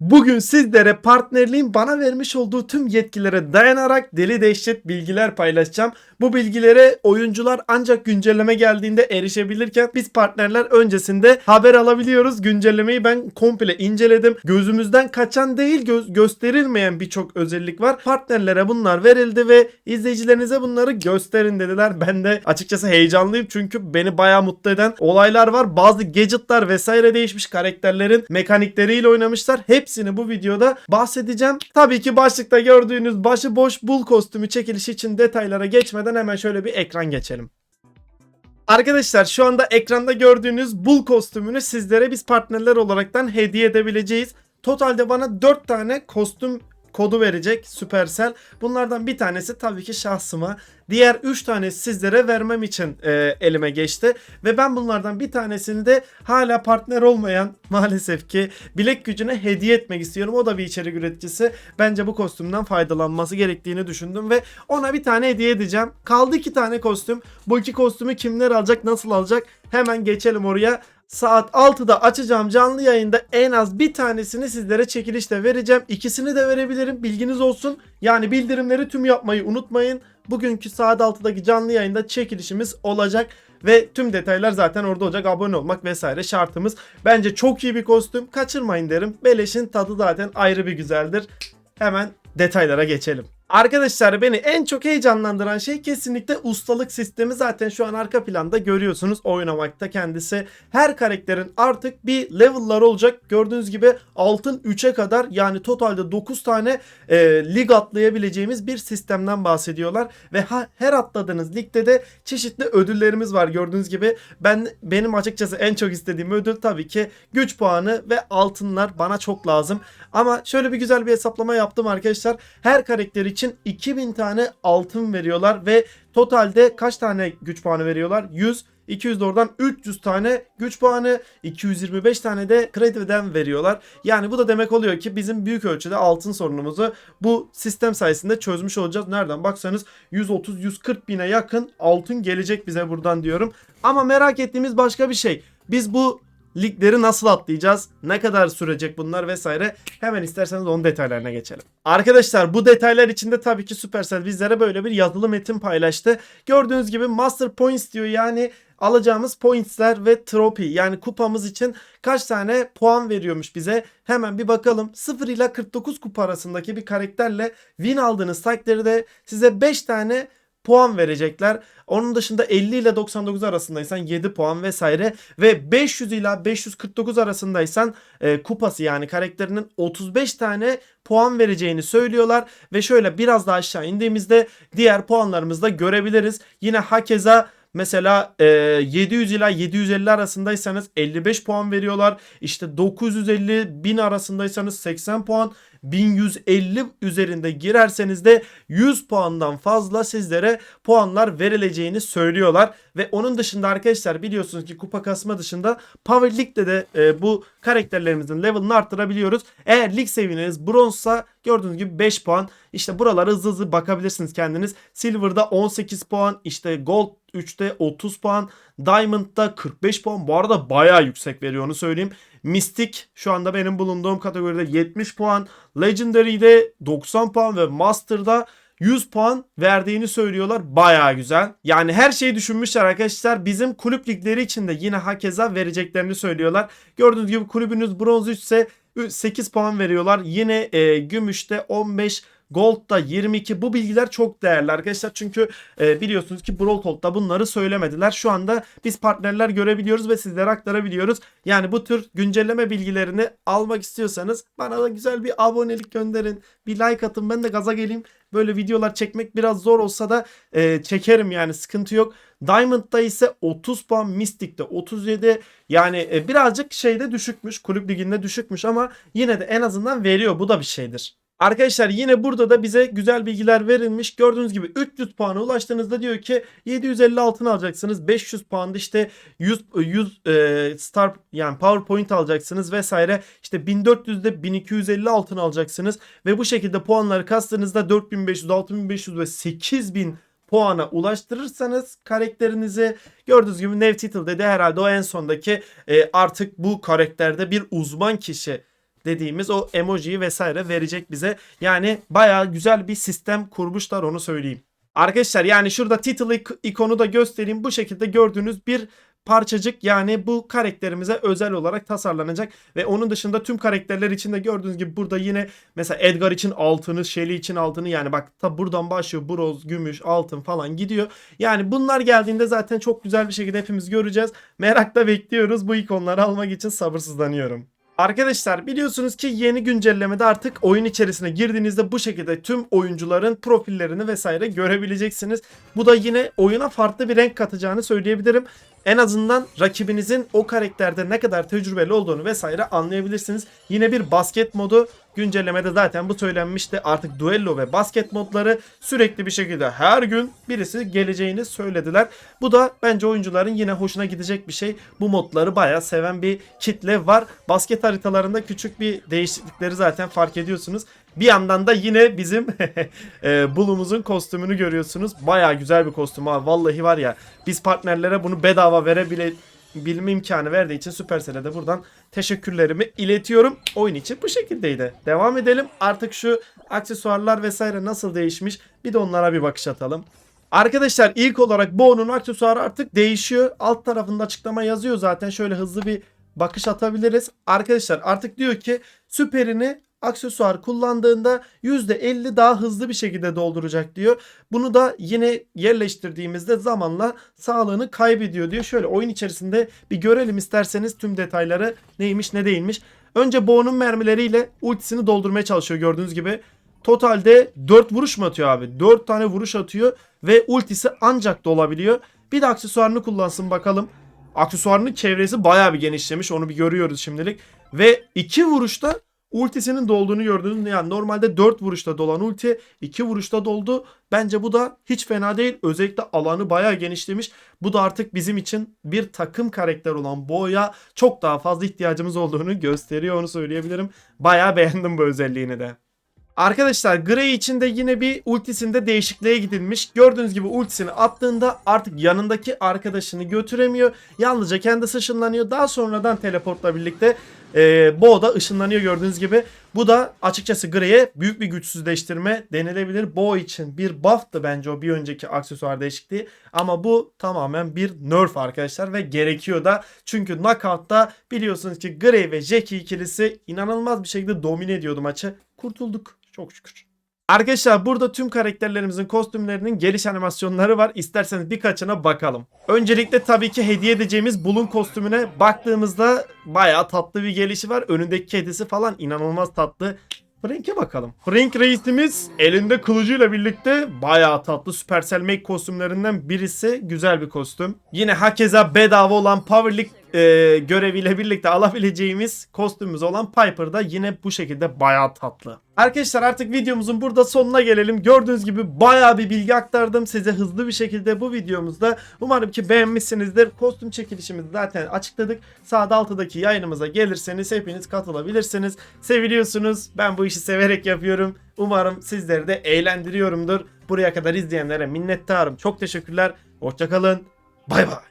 Bugün sizlere partnerliğin bana vermiş olduğu tüm yetkilere dayanarak deli dehşet bilgiler paylaşacağım. Bu bilgilere oyuncular ancak güncelleme geldiğinde erişebilirken biz partnerler öncesinde haber alabiliyoruz. Güncellemeyi ben komple inceledim. Gözümüzden kaçan değil göz gösterilmeyen birçok özellik var. Partnerlere bunlar verildi ve izleyicilerinize bunları gösterin dediler. Ben de açıkçası heyecanlıyım çünkü beni bayağı mutlu eden olaylar var. Bazı gadgetlar vesaire değişmiş karakterlerin mekanikleriyle oynamışlar. Hepsini bu videoda bahsedeceğim. Tabii ki başlıkta gördüğünüz başıboş bul kostümü çekilişi için detaylara geçmeden hemen şöyle bir ekran geçelim. Arkadaşlar şu anda ekranda gördüğünüz bul kostümünü sizlere biz partnerler olaraktan hediye edebileceğiz. Totalde bana 4 tane kostüm kodu verecek Supercell. Bunlardan bir tanesi tabii ki şahsıma. Diğer 3 tanesi sizlere vermem için e, elime geçti. Ve ben bunlardan bir tanesini de hala partner olmayan maalesef ki bilek gücüne hediye etmek istiyorum. O da bir içerik üreticisi. Bence bu kostümden faydalanması gerektiğini düşündüm ve ona bir tane hediye edeceğim. Kaldı iki tane kostüm. Bu iki kostümü kimler alacak, nasıl alacak? Hemen geçelim oraya. Saat 6'da açacağım canlı yayında en az bir tanesini sizlere çekilişte vereceğim. İkisini de verebilirim bilginiz olsun. Yani bildirimleri tüm yapmayı unutmayın. Bugünkü saat 6'daki canlı yayında çekilişimiz olacak. Ve tüm detaylar zaten orada olacak. Abone olmak vesaire şartımız. Bence çok iyi bir kostüm. Kaçırmayın derim. Beleş'in tadı zaten ayrı bir güzeldir. Hemen detaylara geçelim. Arkadaşlar beni en çok heyecanlandıran şey kesinlikle ustalık sistemi. Zaten şu an arka planda görüyorsunuz oynamakta kendisi. Her karakterin artık bir level'lar olacak. Gördüğünüz gibi altın 3'e kadar yani totalde 9 tane e, lig atlayabileceğimiz bir sistemden bahsediyorlar. Ve ha, her atladığınız ligde de çeşitli ödüllerimiz var gördüğünüz gibi. Ben Benim açıkçası en çok istediğim ödül tabii ki güç puanı ve altınlar bana çok lazım. Ama şöyle bir güzel bir hesaplama yaptım arkadaşlar. Her karakter için 2000 tane altın veriyorlar ve totalde kaç tane güç puanı veriyorlar? 100 200 de oradan 300 tane güç puanı, 225 tane de krediden veriyorlar. Yani bu da demek oluyor ki bizim büyük ölçüde altın sorunumuzu bu sistem sayesinde çözmüş olacağız. Nereden baksanız 130-140 bine yakın altın gelecek bize buradan diyorum. Ama merak ettiğimiz başka bir şey. Biz bu ligleri nasıl atlayacağız? Ne kadar sürecek bunlar vesaire? Hemen isterseniz onun detaylarına geçelim. Arkadaşlar bu detaylar içinde tabii ki Supercell bizlere böyle bir yazılı metin paylaştı. Gördüğünüz gibi Master Points diyor yani alacağımız pointsler ve trophy yani kupamız için kaç tane puan veriyormuş bize. Hemen bir bakalım. 0 ile 49 kupa arasındaki bir karakterle win aldığınız takdirde size 5 tane puan verecekler. Onun dışında 50 ile 99 arasındaysan 7 puan vesaire ve 500 ile 549 arasındaysan e, kupası yani karakterinin 35 tane puan vereceğini söylüyorlar ve şöyle biraz daha aşağı indiğimizde diğer puanlarımızı da görebiliriz. Yine hakeza Mesela e, 700 ila 750 arasındaysanız 55 puan veriyorlar. İşte 950 1000 arasındaysanız 80 puan. 1150 üzerinde girerseniz de 100 puandan fazla sizlere puanlar verileceğini söylüyorlar. Ve onun dışında arkadaşlar biliyorsunuz ki kupa kasma dışında Power League'de de e, bu karakterlerimizin level'ını arttırabiliyoruz. Eğer lig seviyeniz bronzsa gördüğünüz gibi 5 puan. İşte buralara hızlı hızlı bakabilirsiniz kendiniz. Silver'da 18 puan, işte Gold 3'te 30 puan, Diamond'da 45 puan. Bu arada bayağı yüksek veriyor onu söyleyeyim. Mystic şu anda benim bulunduğum kategoride 70 puan. Legendary'de 90 puan ve Master'da 100 puan verdiğini söylüyorlar. Baya güzel. Yani her şeyi düşünmüşler arkadaşlar. Bizim kulüp ligleri için de yine hakeza vereceklerini söylüyorlar. Gördüğünüz gibi kulübünüz bronz 3 ise 8 puan veriyorlar. Yine e, gümüşte 15 Gold'da 22 bu bilgiler çok değerli arkadaşlar. Çünkü e, biliyorsunuz ki Brawl Talk'ta bunları söylemediler. Şu anda biz partnerler görebiliyoruz ve sizlere aktarabiliyoruz. Yani bu tür güncelleme bilgilerini almak istiyorsanız bana da güzel bir abonelik gönderin. Bir like atın ben de gaza geleyim. Böyle videolar çekmek biraz zor olsa da e, çekerim yani sıkıntı yok. Diamond'da ise 30 puan, Mystic'te 37. Yani e, birazcık şeyde düşükmüş, kulüp liginde düşükmüş ama yine de en azından veriyor. Bu da bir şeydir. Arkadaşlar yine burada da bize güzel bilgiler verilmiş. Gördüğünüz gibi 300 puana ulaştığınızda diyor ki 750 altın alacaksınız. 500 puanda işte 100 100 e, star yani PowerPoint alacaksınız vesaire. İşte 1400'de 1250 altın alacaksınız ve bu şekilde puanları kastığınızda 4500, 6500 ve 8000 puana ulaştırırsanız karakterinizi gördüğünüz gibi Nev Title'de de herhalde o en sondaki e, artık bu karakterde bir uzman kişi dediğimiz o emojiyi vesaire verecek bize. Yani bayağı güzel bir sistem kurmuşlar onu söyleyeyim. Arkadaşlar yani şurada title ik- ikonu da göstereyim. Bu şekilde gördüğünüz bir parçacık yani bu karakterimize özel olarak tasarlanacak ve onun dışında tüm karakterler için de gördüğünüz gibi burada yine mesela Edgar için altını, Shelly için altını yani bak ta buradan başlıyor broz, gümüş, altın falan gidiyor. Yani bunlar geldiğinde zaten çok güzel bir şekilde hepimiz göreceğiz. Merakla bekliyoruz. Bu ikonları almak için sabırsızlanıyorum. Arkadaşlar biliyorsunuz ki yeni güncellemede artık oyun içerisine girdiğinizde bu şekilde tüm oyuncuların profillerini vesaire görebileceksiniz. Bu da yine oyuna farklı bir renk katacağını söyleyebilirim. En azından rakibinizin o karakterde ne kadar tecrübeli olduğunu vesaire anlayabilirsiniz. Yine bir basket modu güncellemede zaten bu söylenmişti. Artık duello ve basket modları sürekli bir şekilde her gün birisi geleceğini söylediler. Bu da bence oyuncuların yine hoşuna gidecek bir şey. Bu modları bayağı seven bir kitle var. Basket haritalarında küçük bir değişiklikleri zaten fark ediyorsunuz. Bir yandan da yine bizim e, Bulumuzun kostümünü görüyorsunuz. Bayağı güzel bir kostüm ha. Vallahi var ya biz partnerlere bunu bedava verebile bilme imkanı verdiği için Supercell'e de buradan teşekkürlerimi iletiyorum. Oyun için bu şekildeydi. Devam edelim. Artık şu aksesuarlar vesaire nasıl değişmiş bir de onlara bir bakış atalım. Arkadaşlar ilk olarak Bo'nun aksesuarı artık değişiyor. Alt tarafında açıklama yazıyor zaten. Şöyle hızlı bir bakış atabiliriz. Arkadaşlar artık diyor ki süperini aksesuar kullandığında %50 daha hızlı bir şekilde dolduracak diyor. Bunu da yine yerleştirdiğimizde zamanla sağlığını kaybediyor diyor. Şöyle oyun içerisinde bir görelim isterseniz tüm detayları neymiş ne değilmiş. Önce Bo'nun mermileriyle ultisini doldurmaya çalışıyor gördüğünüz gibi. Totalde 4 vuruş mu atıyor abi? 4 tane vuruş atıyor ve ultisi ancak dolabiliyor. Bir de aksesuarını kullansın bakalım. Aksesuarının çevresi bayağı bir genişlemiş. Onu bir görüyoruz şimdilik. Ve 2 vuruşta ultisinin dolduğunu gördünüz. Yani normalde 4 vuruşta dolan ulti 2 vuruşta doldu. Bence bu da hiç fena değil. Özellikle alanı bayağı genişlemiş. Bu da artık bizim için bir takım karakter olan Bo'ya çok daha fazla ihtiyacımız olduğunu gösteriyor onu söyleyebilirim. Bayağı beğendim bu özelliğini de. Arkadaşlar Grey için de yine bir ultisinde değişikliğe gidilmiş. Gördüğünüz gibi ultisini attığında artık yanındaki arkadaşını götüremiyor. Yalnızca kendisi ışınlanıyor. Daha sonradan teleportla birlikte e, Bo da ışınlanıyor gördüğünüz gibi. Bu da açıkçası Grey'e büyük bir güçsüzleştirme denilebilir. Bo için bir buff'tı bence o bir önceki aksesuar değişikliği. Ama bu tamamen bir nerf arkadaşlar ve gerekiyor da. Çünkü Knockout'ta biliyorsunuz ki Grey ve Jackie ikilisi inanılmaz bir şekilde domine ediyordu maçı. Kurtulduk çok şükür. Arkadaşlar burada tüm karakterlerimizin kostümlerinin geliş animasyonları var. İsterseniz birkaçına bakalım. Öncelikle tabii ki hediye edeceğimiz Bulun kostümüne baktığımızda bayağı tatlı bir gelişi var. Önündeki kedisi falan inanılmaz tatlı. Frank'e bakalım. Frank reisimiz elinde kılıcıyla birlikte bayağı tatlı Supercell Make kostümlerinden birisi. Güzel bir kostüm. Yine hakeza bedava olan Power League e, göreviyle birlikte alabileceğimiz kostümümüz olan Piper da yine bu şekilde bayağı tatlı. Arkadaşlar artık videomuzun burada sonuna gelelim. Gördüğünüz gibi bayağı bir bilgi aktardım size hızlı bir şekilde bu videomuzda. Umarım ki beğenmişsinizdir. Kostüm çekilişimizi zaten açıkladık. Sağda altıdaki yayınımıza gelirseniz hepiniz katılabilirsiniz. Seviliyorsunuz. Ben bu işi severek yapıyorum. Umarım sizleri de eğlendiriyorumdur. Buraya kadar izleyenlere minnettarım. Çok teşekkürler. Hoşçakalın. Bay bay.